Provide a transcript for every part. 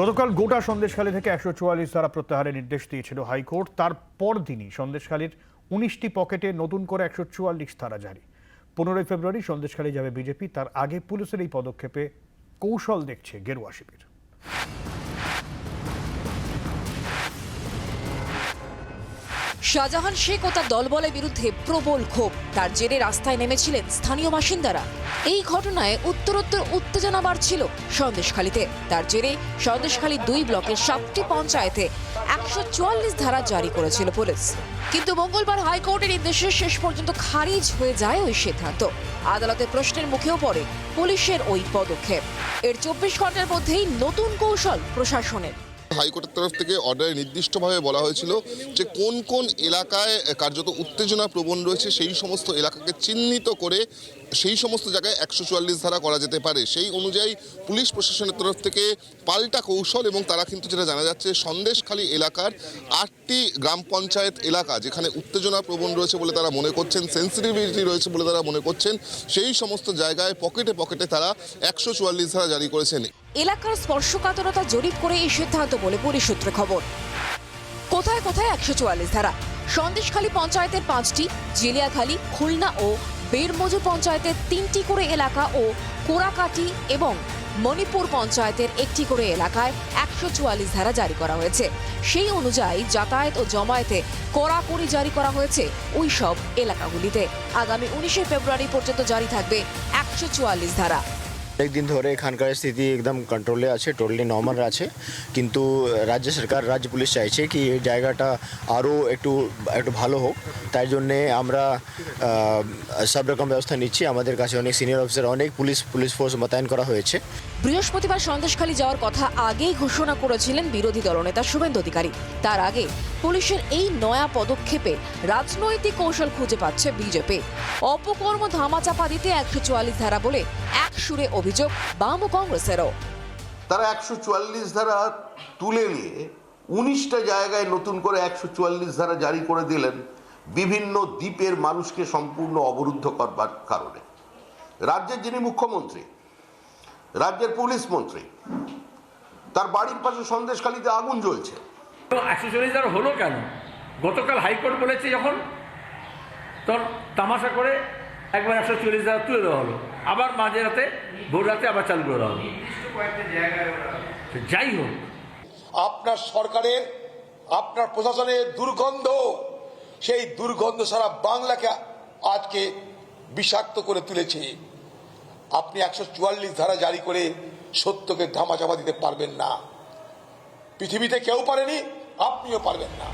গতকাল গোটা সন্দেশখালী থেকে একশো চুয়াল্লিশ ধারা প্রত্যাহারের নির্দেশ দিয়েছিল হাইকোর্ট। তারপর পরদিনই সন্দেশখালীর উনিশটি পকেটে নতুন করে একশো চুয়াল্লিশ ধারা জারি। পনেরোই ফেব্রুয়ারি সন্দেশখালী যাবে বিজেপি, তার আগে পুলিশের এই পদক্ষেপে কৌশল দেখছে গেরুয়া শিবির। শাহজাহান শেখ ও তার দলবলের বিরুদ্ধে প্রবল ক্ষোভ। তার জেরে রাস্তায় নেমেছিলেন স্থানীয় বাসিন্দারা। এই ঘটনায় উত্তরোত্তর উত্তেজনা বাড়ছিল সন্দেশখালীতে তার জেরে সন্দেশখালী দুই ব্লকের সাতটি পঞ্চায়েতে একশো চুয়াল্লিশ ধারা জারি করেছিল পুলিশ। কিন্তু মঙ্গলবার হাইকোর্টের নির্দেশে শেষ পর্যন্ত খারিজ হয়ে যায় ওই সিদ্ধান্ত। আদালতের প্রশ্নের মুখেও পড়ে পুলিশের ওই পদক্ষেপ। এর চব্বিশ ঘণ্টার মধ্যেই নতুন কৌশল প্রশাসনের। হাইকোর্টের তরফ থেকে অর্ডারে নির্দিষ্টভাবে বলা হয়েছিল যে কোন কোন এলাকায় কার্যত উত্তেজনা প্রবণ রয়েছে, সেই সমস্ত এলাকাকে চিহ্নিত করে সেই সমস্ত জায়গায় একশো চুয়াল্লিশ ধারা করা যেতে পারে। সেই অনুযায়ী পুলিশ প্রশাসনের তরফ থেকে পাল্টা কৌশল এবং তারা কিন্তু যেটা জানা যাচ্ছে, সন্দেশখালী এলাকার আটটি গ্রাম পঞ্চায়েত এলাকা যেখানে উত্তেজনা প্রবণ রয়েছে বলে তারা মনে করছেন সেন্সিটিভিটি রয়েছে বলে তারা মনে করছেন, সেই সমস্ত জায়গায় পকেটে পকেটে তারা একশো চুয়াল্লিশ ধারা জারি করেছেন। এলাকার স্পর্শকাতরতা জরিপ করে এই সিদ্ধান্ত বলে পুলিশ সূত্রে খবর। কোথায় কোথায় একশো চুয়াল্লিশ ধারা? সন্দেশখালী পঞ্চায়েতের পাঁচটি, জেলিয়াখালী, খুলনা ও বেরমজু পঞ্চায়েতের তিনটি করে এলাকা ও কোরাকাটি এবং মণিপুর পঞ্চায়েতের একটি করে এলাকায় একশো চুয়াল্লিশ ধারা জারি করা হয়েছে। সেই অনুযায়ী যাতায়াত ও জমায়েতে কড়াকড়ি জারি করা হয়েছে ওই সব এলাকাগুলিতে। আগামী উনিশে ফেব্রুয়ারি পর্যন্ত জারি থাকবে একশো চুয়াল্লিশ ধারা। একদিন ধরে এখানকার স্থিতি একদম কন্ট্রোলে আছে টোটালি নর্মাল আছে। কিন্তু রাজ্য সরকার, রাজ্য পুলিশ চাইছে কি এই জায়গাটা আরও একটু একটু ভালো হোক। তাই জন্যে আমরা সব রকম ব্যবস্থা নিচ্ছি। আমাদের কাছে অনেক সিনিয়র অফিসার অনেক পুলিশ পুলিশ ফোর্স মোতায়েন করা হয়েছে। বৃহস্পতিবার সন্দেশখালী যাওয়ার কথা আগেই ঘোষণা করেছিলেন বিরোধী দলনেতা শুভেন্দু অধিকারী। তার আগে পুলিশের এই নয়া পদক্ষেপে রাজনৈতিক কৌশল খুঁজে পাচ্ছে বিজেপি। অপকর্ম ধামাচাপা দিতে একশো চুয়াল্লিশ ধারা বলে এক সুরে অভিযোগ বাম ও কংগ্রেসেরও। তারা একশো চুয়াল্লিশ ধারা তুলে নিয়ে উনিশটা জায়গায় নতুন করে একশো চুয়াল্লিশ ধারা জারি করে দিলেন বিভিন্ন দ্বীপের মানুষকে সম্পূর্ণ অবরুদ্ধ করবার কারণে। রাজ্যের যিনি মুখ্যমন্ত্রী রাজ্যের পুলিশ মন্ত্রী। তার বাড়ির পাশে সন্দেশখালিতে আগুন জ্বলছে। একশো চল্লিশ হলো কেন? গতকাল হাইকোর্ট বলেছে যখন তখন তামাশা করে একবার একশো চল্লিশ হাজার তুলে দেওয়া হলো। আবার মাঝে রাতে ভোর রাতে আবার চালু করে দেওয়া হলো। তো যাই হোক। আপনার সরকারের আপনার প্রশাসনের দুর্গন্ধ সেই দুর্গন্ধ সারা বাংলাকে আজকে বিষাক্ত করে তুলেছে। আপনি একশো চুয়াল্লিশ ধারা জারি করে সত্যকে ধামাচাপা দিতে পারবেন না। পৃথিবীতে কেউ পারেনি, আপনিও পারবেন না।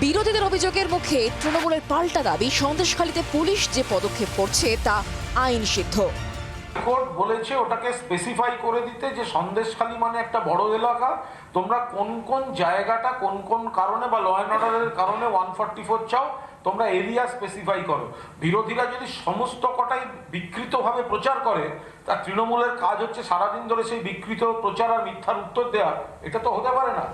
বিরোধীদের অভিযোগের মুখে তৃণমূলের পাল্টা দাবি, সন্দেশখালীতে পুলিশ যে পদক্ষেপ করছে তা আইন সিদ্ধ কোর্ট বলেছে ওটাকে স্পেসিফাই করে দিতে যে সন্দেশখালী মানে একটা বড় এলাকা। তোমরা কোন কোন জায়গাটা, কোন কোন কারণে বা ল অ্যান্ড অর্ডারের কারণে ওয়ান ফর্টি ফোর চাও, তোমরা এরিয়া স্পেসিফাই করো। বিরোধীরা যদি সমস্ত কটাই বিকৃতভাবে প্রচার করে, তা তৃণমূলের কাজ হচ্ছে সারাদিন ধরে সেই বিকৃত প্রচার আর মিথ্যার উত্তর দেওয়া। এটা তো হতে পারে না।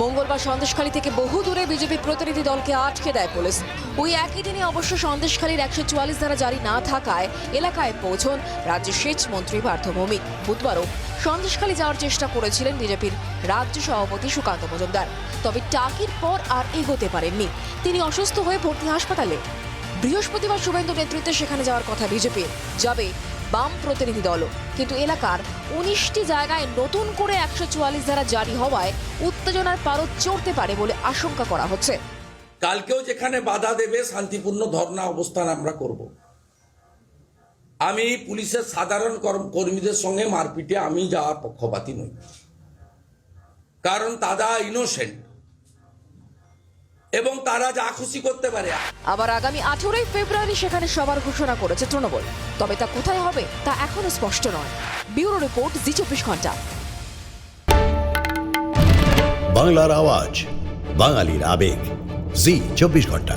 মঙ্গলবার সন্দেশখালী থেকে বহু দূরে বিজেপি প্রতিনিধি দলকে আটকে দেয় পুলিশ। ওই একই দিনে অবশ্য সন্দেশখালীর একশো চুয়াল্লিশ ধারা জারি না থাকায় এলাকায় পৌঁছন রাজ্যের সেচ মন্ত্রী পার্থ ভৌমিক। বুধবারও সন্দেশখালী যাওয়ার চেষ্টা করেছিলেন বিজেপির রাজ্য সভাপতি সুকান্ত মজুমদার। তবে টাকির পর আর এগোতে পারেননি। তিনি অসুস্থ হয়ে ভর্তি হাসপাতালে। বৃহস্পতিবার শুভেন্দু নেতৃত্বে সেখানে যাওয়ার কথা বিজেপি যাবে বাম প্রতিনিধি দলও। কিন্তু এলাকার উনিশটি জায়গায় নতুন করে একশো চুয়াল্লিশ ধারা জারি হওয়ায় উত্তেজনার পারদ চড়তে পারে বলে আশঙ্কা করা হচ্ছে। কালকেও যেখানে বাধা দেবে, শান্তিপূর্ণ ধর্ণা অবস্থান আমরা করব। আমি পুলিশের সাধারণ কর্ম- কর্মীদের সঙ্গে মারপিটে আমি যাওয়ার পক্ষপাতী নই। কারণ তারা ইনোসেন্ট এবং তারা যা খুশি করতে পারে। আবার আগামী আঠেরোই ফেব্রুয়ারি সেখানে সবার ঘোষণা করেছে তৃণমূল। তবে তা কোথায় হবে তা এখনও স্পষ্ট নয়। ব্যুরো রিপোর্ট জি চব্বিশ ঘণ্টা। বাংলার আওয়াজ বাঙালির আবেগ। জি চব্বিশ ঘণ্টা।